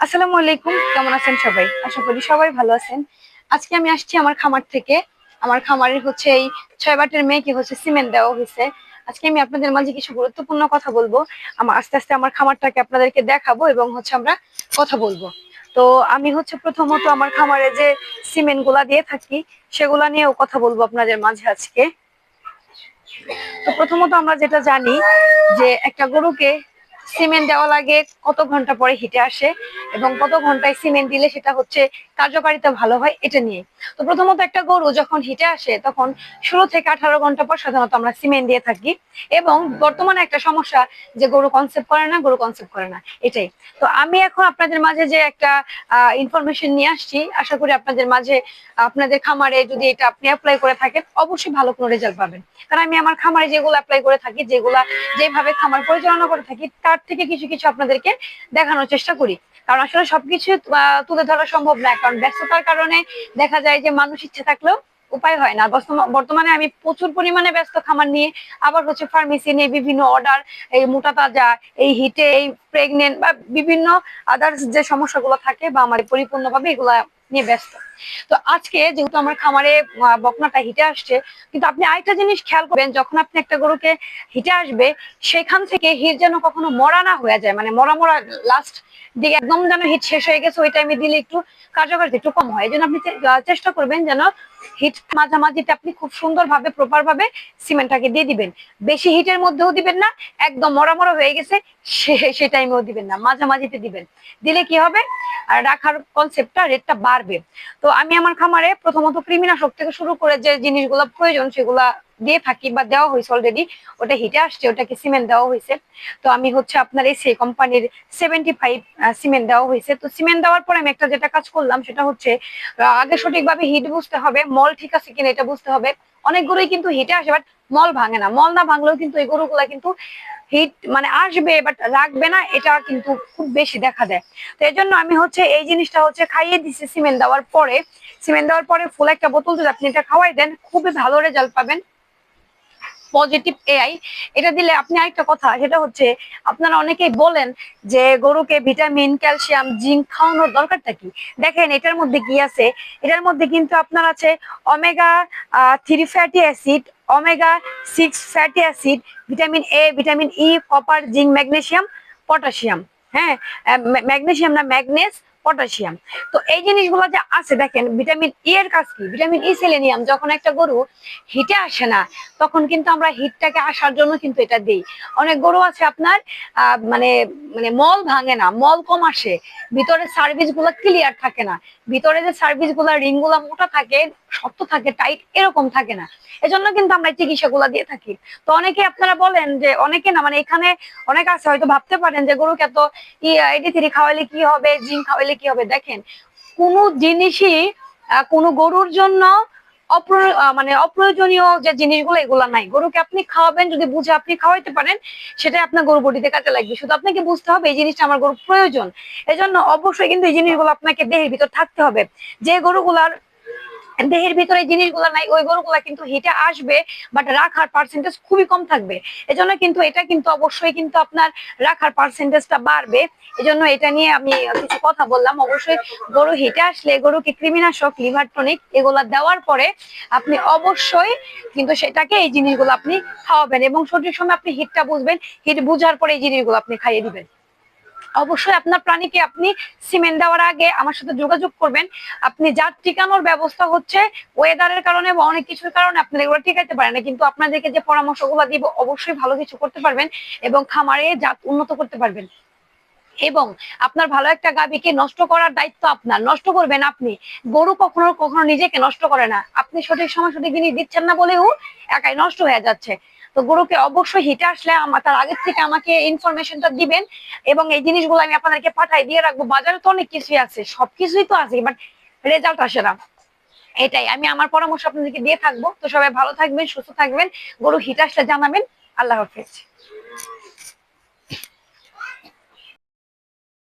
আসসালামু আলাইকুম, কেমন আছেন সবাই? আশা করি সবাই ভালো আছেন। আজকে আমি আসছি আমার খামার থেকে। আমার খামারের হচ্ছে এই ছয় বাটের মেয়েকে হচ্ছে সিমেন্ট দেওয়া হয়েছে। আজকে আমি আপনাদের মাঝে কিছু গুরুত্বপূর্ণ কথা বলব। আমার আস্তে আস্তে আমার খামারটাকে আপনাদেরকে দেখাবো এবং হচ্ছে আমরা কথা বলব। তো আমি হচ্ছে প্রথমত আমার খামারে যে সিমেন্টগুলা দিয়ে থাকি, সেগুলা নিয়েও কথা বলব আপনাদের মাঝে আজকে। তো প্রথমত আমরা যেটা জানি যে একটা গরুকে সিমেন্ট দেওয়া লাগে, কত ঘণ্টা পরে হিটে আসে এবং কত ঘন্টায় সিমেন্ট দিলে সেটা হচ্ছে কার্যকারিতা ভালো হয় এটা নিয়ে। তো প্রথমত একটা গরু যখন হিটে আসে, তখন ষোলো থেকে আঠারো ঘণ্টা পর সাধারণত আমরা সিমেন্ট দিয়ে থাকি এবং বর্তমানে একটা সমস্যা যে গরু কনসেপ্ট করে না, গরু কনসেপ্ট করে না, এটাই। তো আমি এখন আপনাদের মাঝে যে একটা ইনফরমেশন নিয়ে আসছি, আশা করি আপনাদের মাঝে, আপনাদের খামারে যদি এটা আপনি অ্যাপ্লাই করে থাকেন, অবশ্যই ভালো কোনো রেজাল্ট পাবেন। কারণ আমি আমার খামারে যেগুলো অ্যাপ্লাই করে থাকি, যেগুলা যেভাবে খামার পরিচালনা করে থাকি, তার থেকে কিছু কিছু আপনাদেরকে দেখানোর চেষ্টা করি। কারণ আসলে সবকিছু তুলে ধরা সম্ভব না কারণ ব্যস্ততার কারণে দেখা যায় যে মানুষ ইচ্ছে থাকলেও উপায় হয় না। বর্তমা- বর্তমানে আমি প্রচুর পরিমাণে ব্যস্ত খামার নিয়ে আবার হচ্ছে ফার্মেসি নিয়ে বিভিন্ন অর্ডার এই মোটা তাজা, এই হিটে এই প্রেগনেন্ট বা বিভিন্ন আদার্স যে সমস্যাগুলো থাকে বা আমার পরিপূর্ণভাবে এগুলা নিয়ে ব্যস্ত। তো আজকে যেহেতু আমার খামারে বকনাটা হিটে আসছে, কিন্তু আপনি আরেকটা জিনিস খেয়াল করবেন, যখন আপনি একটা গরুকে হিটে আসবে, সেখান থেকে হিট যেন কখনো মরা না হয়ে যায় মানে মরা মরা লাস্ট দিকে একদম যেন হিট শেষ হয়ে গেছে, ওই টাইমে দিলে একটু কার্যকারিতা একটু কম হয়। এই জন্য আপনি চেষ্টা করবেন যেন হিট মাঝামাঝিতে আপনি খুব সুন্দরভাবে প্রপার ভাবে সিমেন্টটাকে দিয়ে দিবেন। বেশি হিটের মধ্যেও দিবেন না, একদম মরা মরা হয়ে গেছে, সে সে টাইমেও দিবেন না, মাঝামাঝিতে দিবেন। দিলে কি হবে? আর রাখার কনসেপ্টটা রেটটা বাড়বে। তো আমি আমার খামারে প্রথমত কৃমিনাশক থেকে শুরু করে যে জিনিসগুলো প্রয়োজন, সেগুলা দিয়ে থাকি বা দেওয়া হয়েছে অলরেডি ওটা হিটে আসছে, ওটাকে সিমেন্ট দেওয়া হয়েছে। তো আমি হচ্ছে আপনার এই সেই কোম্পানির সেভেন্টি ফাইভ সিমেন্ট দেওয়া হয়েছে। তো সিমেন্ট দেওয়ার পরে আমি একটা যেটা কাজ করলাম, সেটা হচ্ছে আগে সঠিকভাবে হিট বুঝতে হবে, মল ঠিক আছে কিনা এটা বুঝতে হবে। অনেক গরুই কিন্তু হিটে আসে বাট মল ভাঙে না। মল না ভাঙলেও কিন্তু এই গরুগুলা কিন্তু হিট মানে আসবে বাট রাখবে না, এটা কিন্তু খুব বেশি দেখা দেয়। তো এই জন্য আমি হচ্ছে এই জিনিসটা হচ্ছে খাইয়ে দিছি সিমেন্ট দেওয়ার পরে। সিমেন্ট দেওয়ার পরে ফুল একটা বোতল যদি আপনি এটা খাওয়াই দেন, খুবই ভালো রেজাল্ট পাবেন। পজিটিভ এআই এটা দিলে আপনি আরেকটা কথা, সেটা হচ্ছে আপনারা অনেকেই বলেন যে গরুকে ভিটামিন, ক্যালসিয়াম, জিঙ্ক খাওয়ানোর দরকারটা কি? দেখেন, এটার মধ্যে কি আছে? এটার মধ্যে কিন্তু আপনার আছে omega three fatty acid omega six fatty acid vitamin A vitamin E copper zinc magnesium potassium হ্যাঁ? ম্যাগনেসিয়াম না ম্যাগনেস পটাশিয়াম। তো এই জিনিসগুলো যে আছে, দেখেন, ভিটামিন ই এর কাজ কি? ভিটামিন ই সেলেনিয়াম যখন একটা গরু হিটে আসে না, তখন কিন্তু আমরা হিটটাকে আসার জন্য কিন্তু এটা দিই। অনেক গরু আছে আপনার মানে মানে মল ভাঙে না, মল কম আসে ভিতরে সার্ভিসগুলো ক্লিয়ার থাকে না। ভিতরে যে সার্ভিসগুলা রিংগুলা মোটা থাকে শক্ত থাকে টাইট এরকম থাকে না। এজন্য কিন্তু আমরা চিকিৎসাগুলো দিয়ে থাকি। তো অনেকে আপনারা বলেন যে, অনেকে না মানে এখানে অনেক আছে, হয়তো ভাবতে পারেন যে, গরুকে এত এডি থ্রি খাওয়াইলে কি হবে জিম খাওয়াইলে কি হবে? দেখেন, কোনো জিনিসই কোনো গরুর জন্য মানে অপ্রয়োজনীয় যে জিনিসগুলো, এগুলো নাই। গরুকে আপনি খাওয়াবেন, যদি বুঝে আপনি খাওয়াইতে পারেন, সেটাই আপনার গরু বডিতে কাজে লাগবে। শুধু আপনাকে বুঝতে হবে, এই জিনিসটা আমার গরু প্রয়োজন। এই জন্য অবশ্যই কিন্তু এই জিনিসগুলো আপনাকে দেহের ভিতর থাকতে হবে। যে গরুগুলার দেহের ভিতরে জিনিসগুলো নাই, ওই গরুগুলা কিন্তু হিটে আসবে বাট রাখার পার্সেন্টেজ খুবই কম থাকবে। এজন্য কিন্তু এটা কিন্তু অবশ্যই কিন্তু আপনার রাখার পার্সেন্টেজটা বাড়বে। এজন্য এটা নিয়ে আমি কিছু কথা বললাম। অবশ্যই গরু হিটে আসলে গরুকে কৃমিনাশক লিভার টনিক এগুলা দেওয়ার পরে আপনি অবশ্যই কিন্তু সেটাকে এই জিনিসগুলো আপনি খাওয়াবেন এবং সঠিক সময় আপনি হিটটা বুঝবেন। হিট বুঝার পরে এই জিনিসগুলো আপনি খাইয়ে দিবেন। অবশ্যই আপনার প্রাণীকে আপনি সিমেন্ট দেওয়ার আগে আমার সাথে যোগাযোগ করবেন। আপনি যার টিকানোর ব্যবস্থা হচ্ছে ওয়েদারের কারণে বা অনেক কিছুর কারণে আপনারা এগুলো টিকাইতে পারেন না। কিন্তু আপনাদেরকে যে পরামর্শগুলো দিব, অবশ্যই ভালো কিছু করতে পারবেন এবং খামারে জাত উন্নত করতে পারবেন। এবং আপনার ভালো একটা গাভীকে নষ্ট করার দায়িত্ব আপনার। নষ্ট করবেন আপনি। গরু কখনো কখনো নিজেকে নষ্ট করে না। আপনি সঠিক সময় সঠিক জিনিস দিচ্ছেন না বলেও একাই নষ্ট হয়ে যাচ্ছে। তো গরুকে অবশ্যই হিটে আসলে তার আগের থেকে আমাকে ইনফরমেশনটা দিবেন এবং এই জিনিসগুলো আমি আপনাদেরকে পাঠাই দিয়ে রাখব। বাজারে তো অনেক কিছুই আছে, সবকিছুই তো আছে বাট রেজাল্ট আসে না। এটাই, আমি আমার পরামর্শ আপনাদেরকে দিয়ে থাকব। তো সবাই ভালো থাকবেন, সুস্থ থাকবেন। গরু হিট আসলে জানাবেন। আল্লাহ হাফেজ।